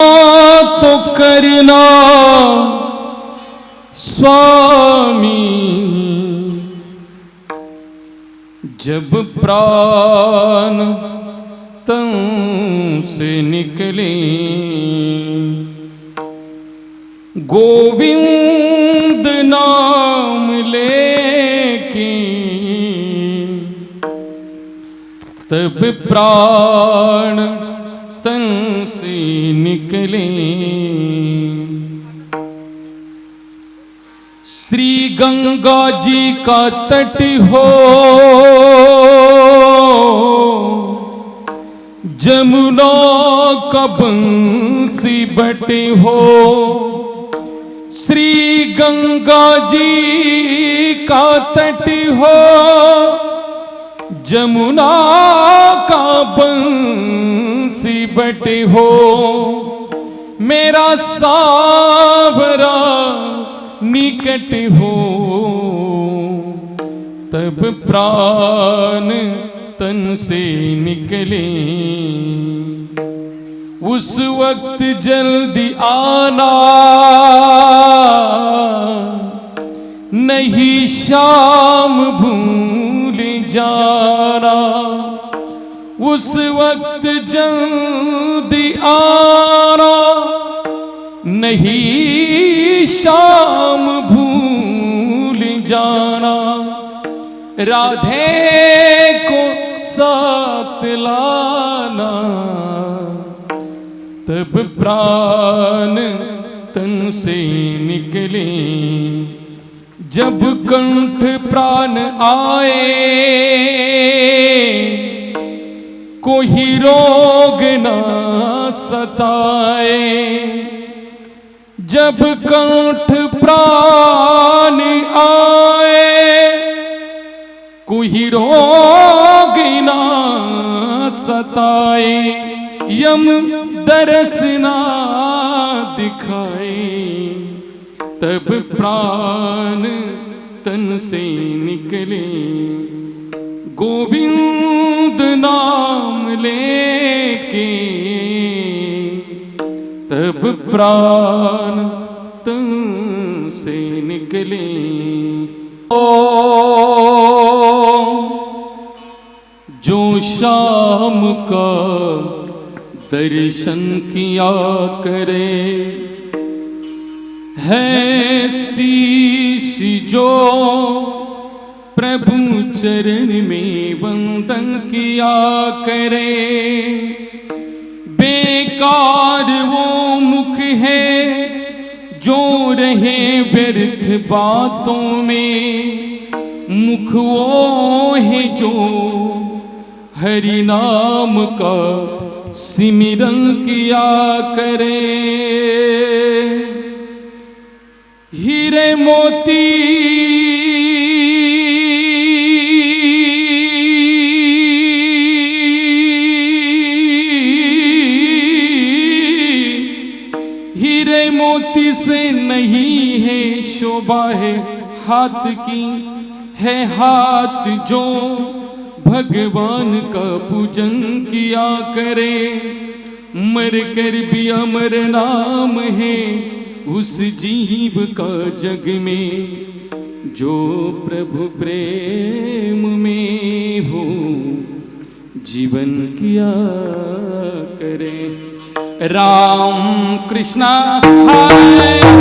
तो करना। स्वामी जब प्राण तन से निकले गोविंद नाम लेके तब प्राण तन निकले। श्री गंगा जी का तट हो। जमुना का बंसी बटे हो। श्री गंगा जी का तट हो। जमुना का बंसी बटे हो, मेरा सावरा निकट हो। तब प्राण तन से निकले। उस वक्त जल्दी आना नहीं, शाम भूल जाना। उस वक्त जल्दी आना नहीं शाम भूल जाना। राधे को साथ लाना, तब प्राण तन से निकले। जब कंठ प्राण आए कोई रोग ना सताए। जब कंठ प्राण आए, कोई रोग ना सताए। यम दरस ना दिखाए, तब प्राण तन से निकले। गोविंद नाम लेके, तब प्राण तन से निकले। ओ, जो शाम का दर्शन किया करे, है शीश जो प्रभु चरण में वंदन किया करे। बेकार वो मुख है जो रहे व्यर्थ बातों में। मुख वो है जो हरि नाम का सिमरन किया करे। हीरे मोती शोभा है हाथ की है हाथ जो भगवान का पूजन किया करे। मर कर भी अमर नाम है उस जीव का जग में, जो प्रभु प्रेम में हो, जीवन किया करे। राम कृष्णा हरे